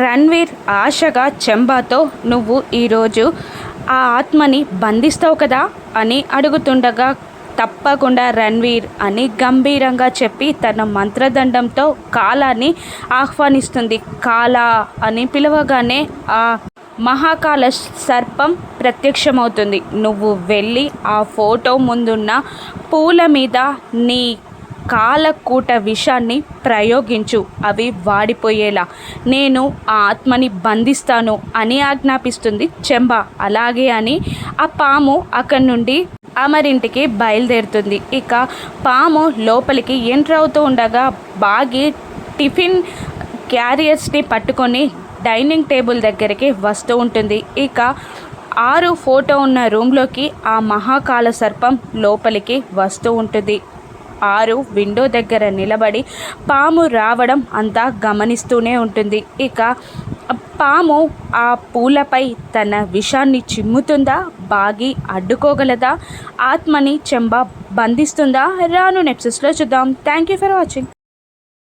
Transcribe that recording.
రణ్వీర్ ఆశగా చెంబాతో నువ్వు ఈరోజు ఆ ఆత్మని బంధిస్తావు కదా అని అడుగుతుండగా తప్పకుండా రణ్వీర్ అని గంభీరంగా చెప్పి తన మంత్రదండంతో కాలాన్ని ఆహ్వానిస్తుంది. కాల అని పిలవగానే ఆ మహాకాల సర్పం ప్రత్యక్షమవుతుంది. నువ్వు వెళ్ళి ఆ ఫోటో ముందున్న పూల మీద నీ కాలకూట విషాన్ని ప్రయోగించు. అవి వాడిపోయేలా. నేను ఆ ఆత్మని బంధిస్తాను అని ఆజ్ఞాపిస్తుంది చెంబ. అలాగే అని ఆ పాము అక్కడి నుండి అమరింటికి బయలుదేరుతుంది. ఇక పాము లోపలికి ఎంటర్ అవుతూ ఉండగా బాగి టిఫిన్ క్యారియర్స్ని పట్టుకొని డైనింగ్ టేబుల్ దగ్గరికి వస్తూ ఉంటుంది. ఇక ఆరు ఫోటో ఉన్న రూమ్లోకి ఆ మహాకాల సర్పం లోపలికి వస్తూ ఉంటుంది. ఆరు విండో దగ్గర నిలబడి పాము రావడం అంతా గమనిస్తూనే ఉంటుంది. ఇక పాము ఆ పూలపై తన విషాన్ని చిమ్ముతుందా? బాగి అడ్డుకోగలదా? ఆత్మని చెంబ బంధిస్తుందా? రాను నెప్సెస్లో చూద్దాం. Thank you for watching